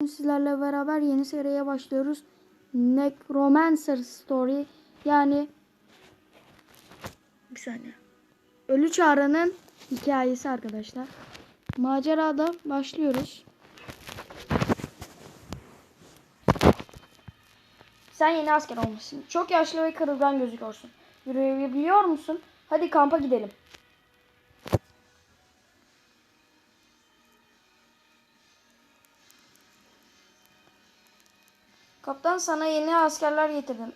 Sizlerle beraber yeni seriye başlıyoruz. Necromancer Story yani bir saniye. Ölü Çağrı'nın hikayesi arkadaşlar. Macerada başlıyoruz. Sen yeni asker olmuşsun. Çok yaşlı ve kırılgan gözüküyorsun. Yürüyebiliyor musun? Hadi kampa gidelim. Kaptan sana yeni askerler getirdim.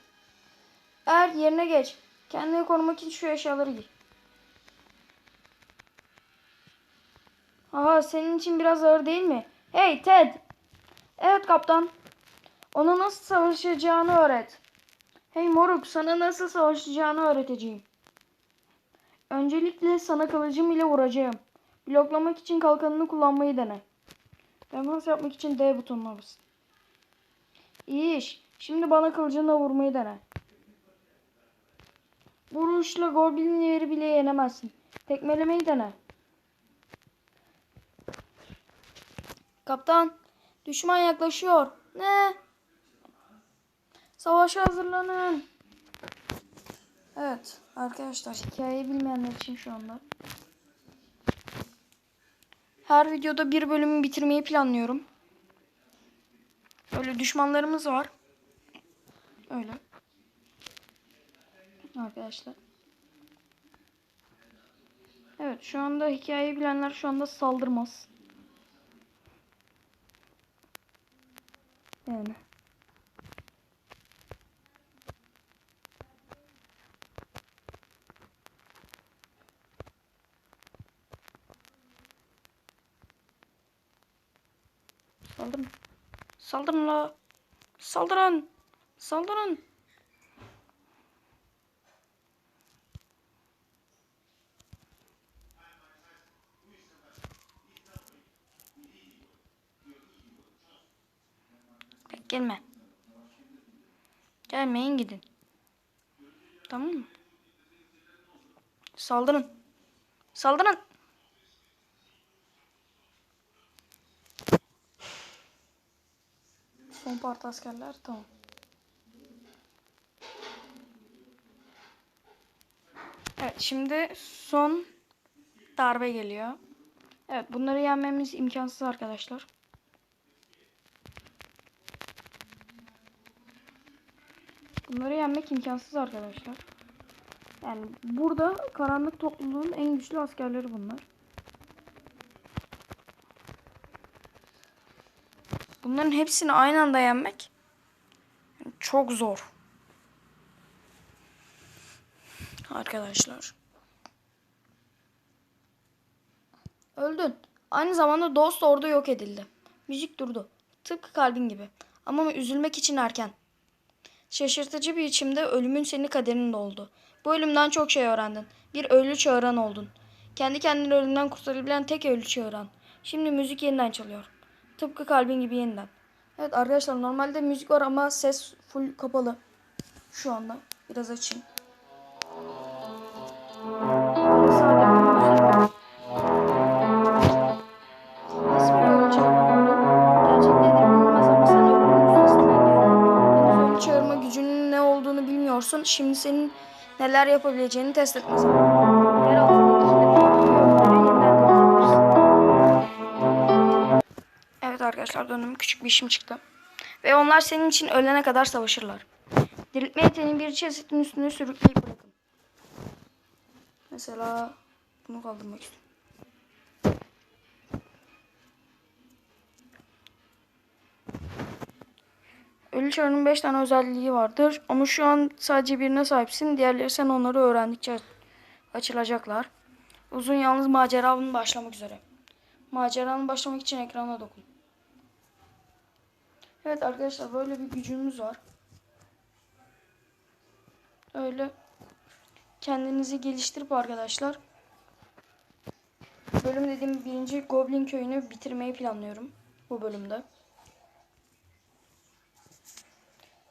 Eğer yerine geç. Kendini korumak için şu eşyaları giy. Aha senin için biraz ağır değil mi? Hey Ted. Evet kaptan. Ona nasıl savaşacağını öğret. Hey moruk sana nasıl savaşacağını öğreteceğim. Öncelikle sana kılıcım ile vuracağım. Bloklamak için kalkanını kullanmayı dene. Defans yapmak için D butonuna bas. İyi iş. Şimdi bana kılıcınla vurmayı dene. Vuruşla goblinleri bile yenemezsin. Tekmelemeyi dene. Kaptan, düşman yaklaşıyor. Ne? Savaşa hazırlanın. Evet arkadaşlar hikayeyi bilmeyenler için şu anda. Her videoda bir bölümü bitirmeyi planlıyorum. Öyle düşmanlarımız var. Öyle. Arkadaşlar. Evet şu anda hikayeyi bilenler şu anda saldırmaz. Yani. Saldırın. Saldırın la. Saldırın. Saldırın. Gelme. Gelmeyin gidin. Tamam mı? Saldırın. Saldırın. Son part askerler tamam. Evet şimdi son darbe geliyor. Evet bunları yenmemiz imkansız arkadaşlar. Bunları yenmek imkansız arkadaşlar. Yani burada karanlık topluluğun en güçlü askerleri bunlar. Bunların hepsini aynı anda yenmek çok zor. Arkadaşlar. Öldün. Aynı zamanda Dost ordu yok edildi. Müzik durdu. Tıpkı kalbin gibi. Ama üzülmek için erken. Şaşırtıcı bir biçimde ölümün senin kaderinde oldu. Bu ölümden çok şey öğrendin. Bir ölü çağıran oldun. Kendi kendini ölümden kurtarabilen tek ölü çağıran. Şimdi müzik yeniden çalıyor. Tıpkı kalbin gibi yeniden. Evet arkadaşlar normalde müzik var ama ses full kapalı. Şu anda. Biraz açayım. Çağırma gücünün ne olduğunu bilmiyorsun. Şimdi senin neler yapabileceğini test etme zamanı. Arkadaşlar döndüm. Küçük bir işim çıktı. Ve onlar senin için ölene kadar savaşırlar. Diriltme yeteneği bir cesetin üstüne sürükleyip bırakın. Mesela bunu kaldırmak istiyorum. Ölü çağının 5 tane özelliği vardır. Ama şu an sadece birine sahipsin. Diğerleri sen onları öğrendikçe açılacaklar. Uzun yalnız maceranın başlamak üzere. Maceranın başlamak için ekrana dokun. Evet arkadaşlar böyle bir gücümüz var. Öyle kendinizi geliştirip arkadaşlar bölüm dediğim birinci Goblin köyünü bitirmeyi planlıyorum bu bölümde.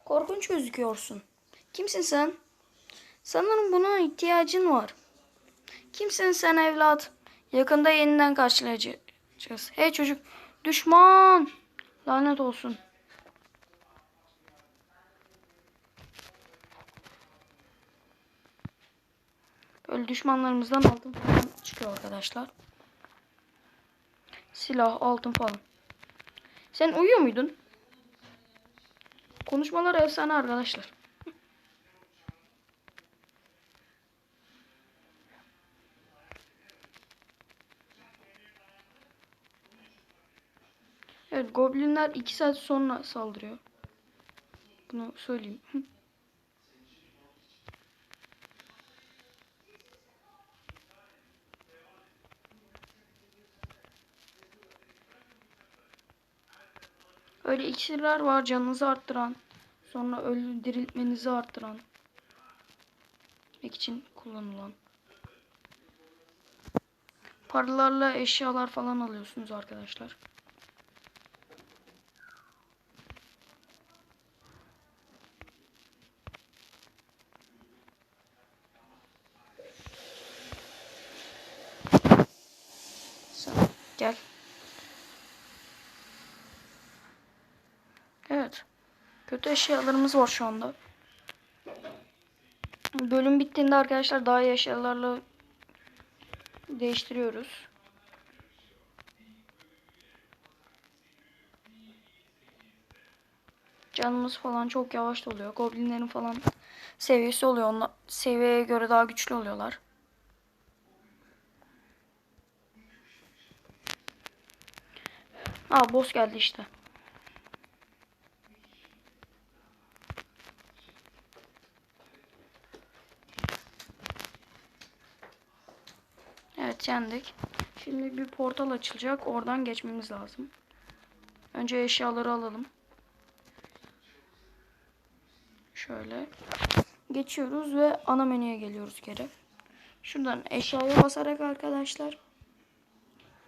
Korkunç gözüküyorsun. Kimsin sen? Sanırım buna ihtiyacın var. Kimsin sen evlat? Yakında yeniden karşılayacağız. Hey çocuk, düşman! Lanet olsun. Böyle düşmanlarımızdan altın falan çıkıyor arkadaşlar. Silah, altın falan. Sen uyuyor muydun? Konuşmalar efsane arkadaşlar. Evet, goblinler 2 saat sonra saldırıyor. Bunu söyleyeyim. Öyle iksirler var canınızı arttıran. Sonra ölü diriltmenizi arttıran. için kullanılan. Paralarla eşyalar falan alıyorsunuz arkadaşlar. Gel. Evet. Kötü eşyalarımız var şu anda. Bölüm bittiğinde arkadaşlar daha iyi eşyalarla değiştiriyoruz. Canımız falan çok yavaş oluyor. Goblinlerin falan seviyesi oluyor. Onlar seviyeye göre daha güçlü oluyorlar. Aa boss geldi işte. Evet yendik. Şimdi bir portal açılacak. Oradan geçmemiz lazım. Önce eşyaları alalım. Şöyle. Geçiyoruz ve ana menüye geliyoruz geri. Şuradan eşyaya basarak arkadaşlar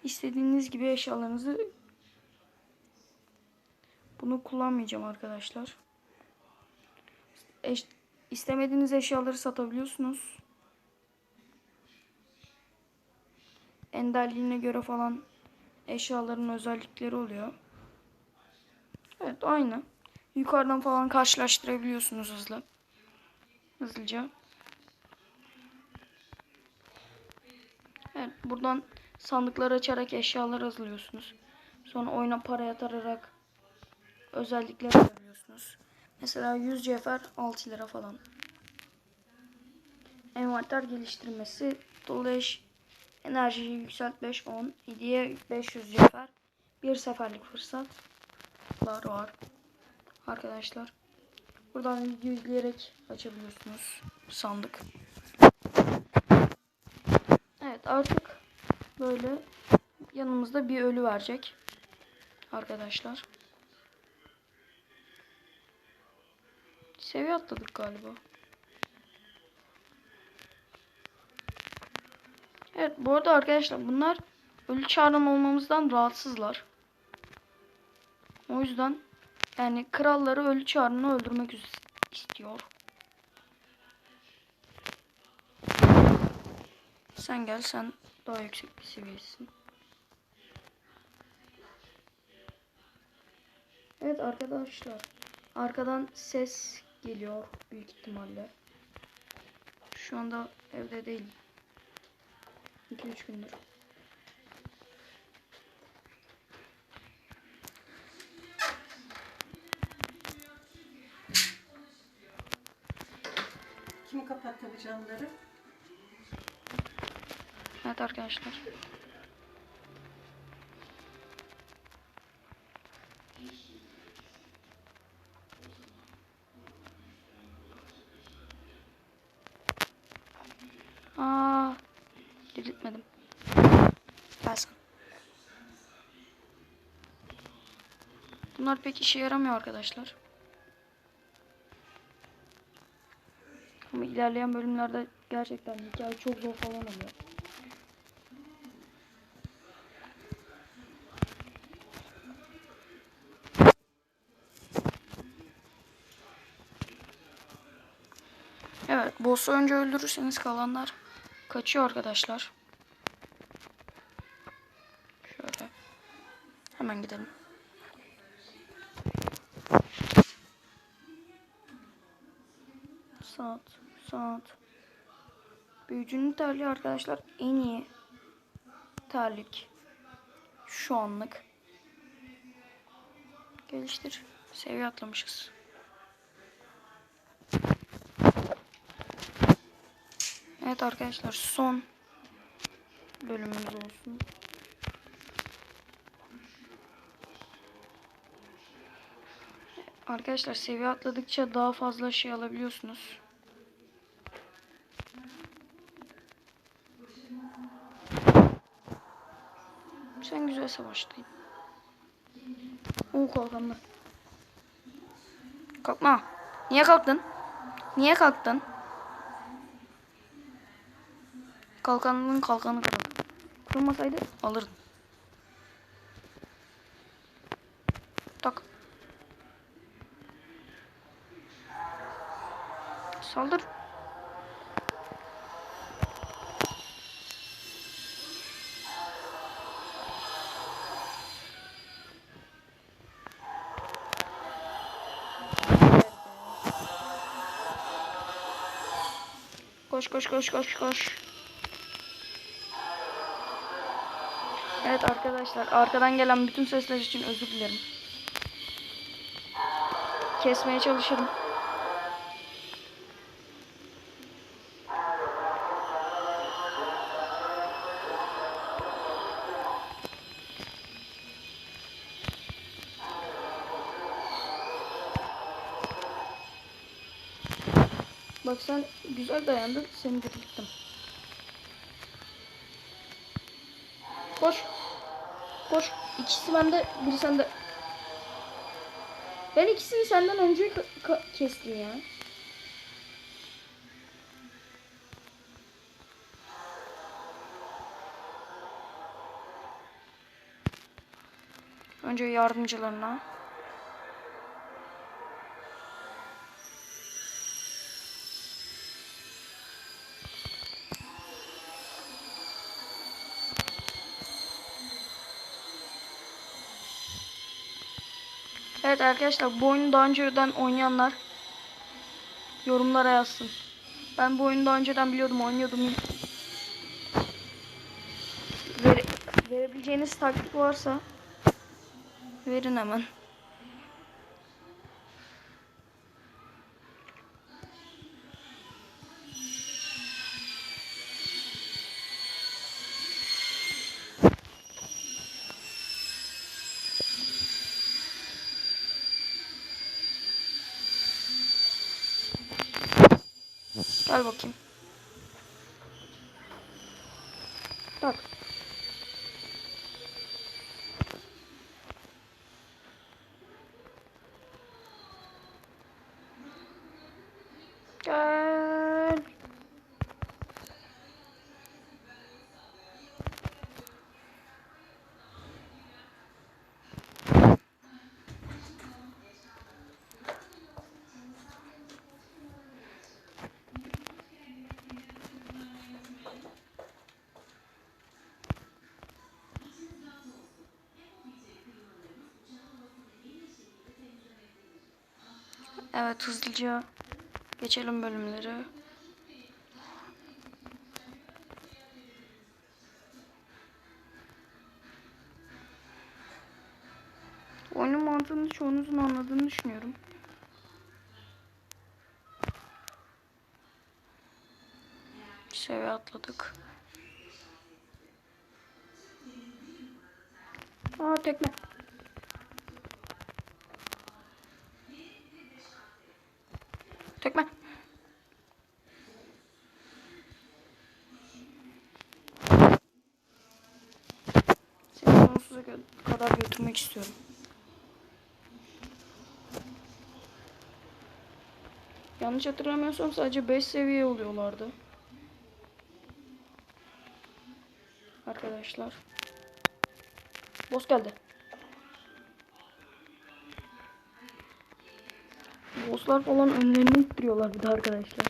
istediğiniz gibi eşyalarınızı bunu kullanmayacağım arkadaşlar. Eş, istemediğiniz eşyaları satabiliyorsunuz. Enderliğine göre falan eşyaların özellikleri oluyor. Evet aynı. Yukarıdan falan karşılaştırabiliyorsunuz hızlı. Hızlıca. Evet buradan sandıkları açarak eşyalar hazırlıyorsunuz. Sonra oyuna para yatırarak özellikler alabiliyorsunuz. Mesela 100 cefer 6 lira falan. Envanter geliştirmesi dolaş Enerjiyi yükselt 5 10. Hediye 500 cefer. Bir seferlik fırsatlar var. Arkadaşlar. Buradan video izleyerek açabiliyorsunuz sandık. Evet artık böyle yanımızda bir ölü verecek. Arkadaşlar. Seviye atladık galiba. Evet bu arada arkadaşlar bunlar ölü çağıran olmamızdan rahatsızlar. O yüzden yani kralları ölü çağrını öldürmek istiyor. Sen gel sen daha yüksek bir seviyesin. Evet arkadaşlar. Arkadan ses geliyor büyük ihtimalle. Şu anda evde değilim. 2-3 gündür. Kim kapattı bu camları? Evet arkadaşlar. Aa, diriltmedim. Gel sen. Bunlar pek işe yaramıyor arkadaşlar. Ama ilerleyen bölümlerde gerçekten hikaye çok zor falan oluyor. Evet, boss'u önce öldürürseniz kalanlar kaçıyor arkadaşlar. Şöyle. Hemen gidelim. Saat. Saat. Büyücünün terliği arkadaşlar en iyi terlik. Şu anlık. Geliştir. Seviye atlamışız. Evet arkadaşlar son bölümümüz olsun. Arkadaşlar seviye atladıkça daha fazla şey alabiliyorsunuz. Sen güzel savaştın. Oo kalkandı. Kalkma. Niye kalktın? Niye kalktın? Kalkanlığın kalkanı kırıldı. Kırılmasaydı alırdın. Tak. Saldır. Koş koş koş koş koş. Evet arkadaşlar arkadan gelen bütün sesler için özür dilerim. Kesmeye çalışırım. Bak sen güzel dayandın seni dirilttim. Koş. Koş. İkisi bende, biri sende. Ben ikisini senden önce kestim ya. Önce yardımcılarına. Evet arkadaşlar bu oyunu daha önceden oynayanlar yorumlara yazsın. Ben bu oyunu daha önceden biliyordum oynuyordum. Vere, verebileceğiniz taktik varsa verin hemen. Gel bakayım. Tak. Gel. Evet hızlıca geçelim bölümleri. Oyunun mantığını çoğunuzun anladığını düşünüyorum. Seviye atladık. Aa tekme. Tekme. Seni sonsuza kadar götürmek istiyorum. Yanlış hatırlamıyorsam sadece 5 seviye oluyorlardı. Arkadaşlar. Boss geldi. Bosslar falan önlerini ittiriyorlar bir de arkadaşlar.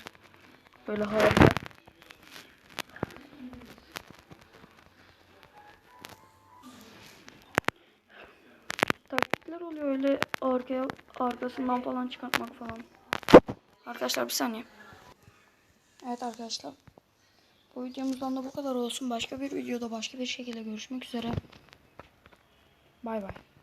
Böyle harika. Taktikler oluyor öyle arkaya arkasından falan çıkartmak falan. Arkadaşlar bir saniye. Evet arkadaşlar. Bu videomuzdan da bu kadar olsun. Başka bir videoda başka bir şekilde görüşmek üzere. Bay bay.